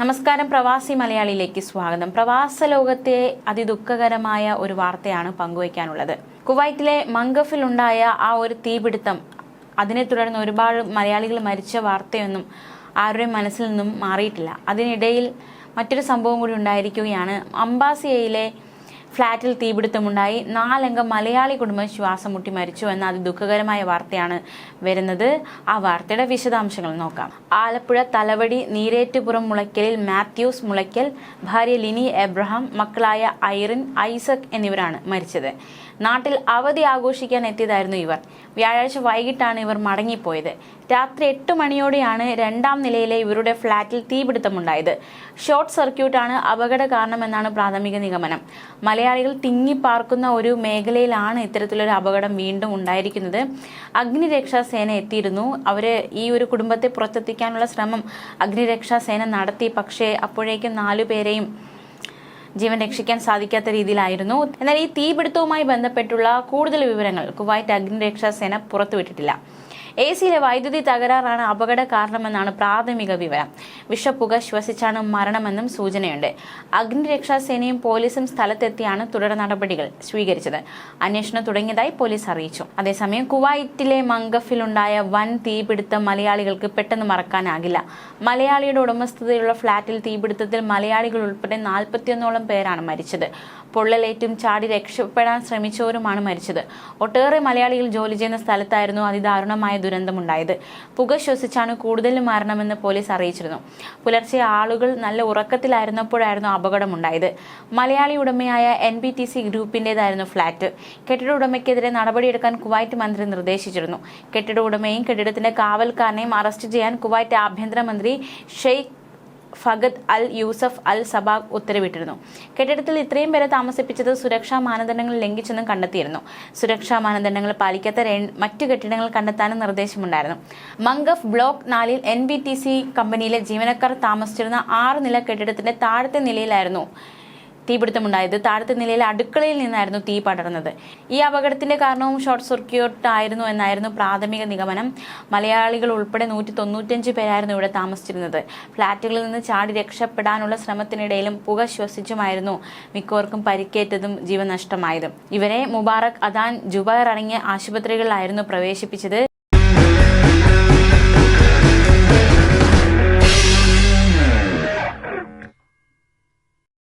നമസ്കാരം പ്രവാസി മലയാളിയിലേക്ക് സ്വാഗതം. പ്രവാസ ലോകത്തെ അതിദുഃഖകരമായ ഒരു വാർത്തയാണ് പങ്കുവയ്ക്കാനുള്ളത്. കുവൈറ്റിലെ മംഗഫിലുണ്ടായ ആ ഒരു തീപിടുത്തം അതിനെ തുടർന്ന് ഒരുപാട് മലയാളികൾ മരിച്ച വാർത്തയൊന്നും ആരുടെയും മനസ്സിൽ നിന്നും മാറിയിട്ടില്ല. അതിനിടയിൽ മറ്റൊരു സംഭവം കൂടി ഉണ്ടായിരിക്കുകയാണ്. അംബാസിയയിലെ ഫ്ളാറ്റിൽ തീപിടുത്തമുണ്ടായി. നാലംഗ മലയാളി കുടുംബം ശ്വാസം മുട്ടി മരിച്ചു എന്ന അതിദുഃഖകരമായ വാർത്തയാണ് വരുന്നത്. ആ വാർത്തയുടെ വിശദാംശങ്ങൾ നോക്കാം. ആലപ്പുഴ തലവടി നീരേറ്റുപുറം മുളയ്ക്കലിൽ മാത്യൂസ് മുളയ്ക്കൽ ഭാര്യ ലിനി എബ്രഹാം മക്കളായ ഐറിൻ ഐസക് എന്നിവരാണ് മരിച്ചത്. നാട്ടിൽ അവധി ആഘോഷിക്കാൻ എത്തിയതായിരുന്നു ഇവർ. വ്യാഴാഴ്ച വൈകിട്ടാണ് ഇവർ മടങ്ങിപ്പോയത്. രാത്രി എട്ട് മണിയോടെയാണ് രണ്ടാം നിലയിലെ ഇവരുടെ ഫ്ളാറ്റിൽ തീപിടുത്തമുണ്ടായത്. ഷോർട്ട് സർക്യൂട്ടാണ് അപകട കാരണമെന്നാണ് പ്രാഥമിക നിഗമനം. മലയാളികൾ തിങ്ങിപ്പാർക്കുന്ന ഒരു മേഖലയിലാണ് ഇത്തരത്തിലൊരു അപകടം വീണ്ടും ഉണ്ടായിരിക്കുന്നത്. അഗ്നിരക്ഷാ സേന എത്തിയിരുന്നു. അവർ ഈ ഒരു കുടുംബത്തെ പുറത്തെത്തിക്കാനുള്ള ശ്രമം അഗ്നിരക്ഷാ സേന നടത്തി. പക്ഷേ അപ്പോഴേക്കും നാലുപേരെയും ജീവൻ രക്ഷിക്കാൻ സാധിക്കാത്ത രീതിയിലായിരുന്നു. എന്നാൽ ഈ തീപിടുത്തവുമായി ബന്ധപ്പെട്ടുള്ള കൂടുതൽ വിവരങ്ങൾ കുവൈറ്റ് അഗ്നിരക്ഷാ സേന പുറത്തുവിട്ടിട്ടില്ല. എ സിയിലെ വൈദ്യുതി തകരാറാണ് അപകട കാരണമെന്നാണ് പ്രാഥമിക വിവരം. വിഷപ്പുക ശ്വസിച്ചാണ് മരണമെന്നും സൂചനയുണ്ട്. അഗ്നിരക്ഷാ സേനയും പോലീസും സ്ഥലത്തെത്തിയാണ് തുടർ നടപടികൾ സ്വീകരിച്ചത്. അന്വേഷണം തുടങ്ങിയതായി പോലീസ് അറിയിച്ചു. അതേസമയം കുവൈറ്റിലെ മംഗഫിലുണ്ടായ വൻ തീപിടുത്തം മലയാളികൾക്ക് പെട്ടെന്ന് മറക്കാനാകില്ല. മലയാളിയുടെ ഉടമസ്ഥതയിലുള്ള ഫ്ളാറ്റിൽ തീപിടുത്തത്തിൽ മലയാളികൾ ഉൾപ്പെടെ നാൽപ്പത്തിയൊന്നോളം പേരാണ് മരിച്ചത്. പൊള്ളലേറ്റും ചാടി രക്ഷപ്പെടാൻ ശ്രമിച്ചവരുമാണ് മരിച്ചത്. ഒട്ടേറെ മലയാളികൾ ജോലി ചെയ്യുന്ന സ്ഥലത്തായിരുന്നു അതിദാരുണമായ ദുരന്തമുണ്ടായത്. പുക ശ്വസിച്ചാണ് കൂടുതൽ മരണമെന്ന് പോലീസ് അറിയിച്ചിരുന്നു. പുലർച്ചെ ആളുകൾ നല്ല ഉറക്കത്തിലായിരുന്നപ്പോഴായിരുന്നു അപകടമുണ്ടായത്. മലയാളി ഉടമയായ എൻ ബി ടി സി ഗ്രൂപ്പിന്റേതായിരുന്നു ഫ്ളാറ്റ്. കെട്ടിട ഉടമയ്ക്കെതിരെ നടപടിയെടുക്കാൻ കുവൈറ്റ് മന്ത്രി നിർദ്ദേശിച്ചിരുന്നു. കെട്ടിട ഉടമയും കെട്ടിടത്തിന്റെ കാവൽക്കാരനെയും അറസ്റ്റ് ചെയ്യാൻ കുവൈറ്റ് ആഭ്യന്തരമന്ത്രി ഷെയ്ഖ് ഫഗദ് അൽ യൂസഫ് അൽ സബാഗ് ഉത്തരവിട്ടിരുന്നു. കെട്ടിടത്തിൽ ഇത്രയും പേരെ താമസിപ്പിച്ചത് സുരക്ഷാ മാനദണ്ഡങ്ങൾ ലംഘിച്ചെന്നും കണ്ടെത്തിയിരുന്നു. സുരക്ഷാ മാനദണ്ഡങ്ങൾ പാലിക്കാത്ത മറ്റു കെട്ടിടങ്ങൾ കണ്ടെത്താനും നിർദ്ദേശമുണ്ടായിരുന്നു. മംഗഫ് ബ്ലോക്ക് നാലിൽ എൻ ബി ടി സി കമ്പനിയിലെ ജീവനക്കാർ താമസിച്ചിരുന്ന ആറ് നില കെട്ടിടത്തിന്റെ താഴത്തെ നിലയിലായിരുന്നു. തീപിടുത്തമുണ്ടായത്. താഴത്തെ നിലയിലെ അടുക്കളയിൽ നിന്നായിരുന്നു തീ പടർന്നത്. ഈ അപകടത്തിന്റെ കാരണവും ഷോർട്ട് സർക്യൂട്ട് ആയിരുന്നു എന്നായിരുന്നു പ്രാഥമിക നിഗമനം. മലയാളികൾ ഉൾപ്പെടെ നൂറ്റി തൊണ്ണൂറ്റഞ്ച് പേരായിരുന്നു ഇവിടെ താമസിച്ചിരുന്നത്. ഫ്ളാറ്റുകളിൽ നിന്ന് ചാടി രക്ഷപ്പെടാനുള്ള ശ്രമത്തിനിടയിലും പുക ശ്വസിച്ചുമായിരുന്നു മിക്കവർക്കും പരിക്കേറ്റതും ജീവനഷ്ടമായതും. ഇവരെ മുബാറക് അദാൻ ജുബൈർ അടങ്ങിയ ആശുപത്രികളിലായിരുന്നു പ്രവേശിപ്പിച്ചത്.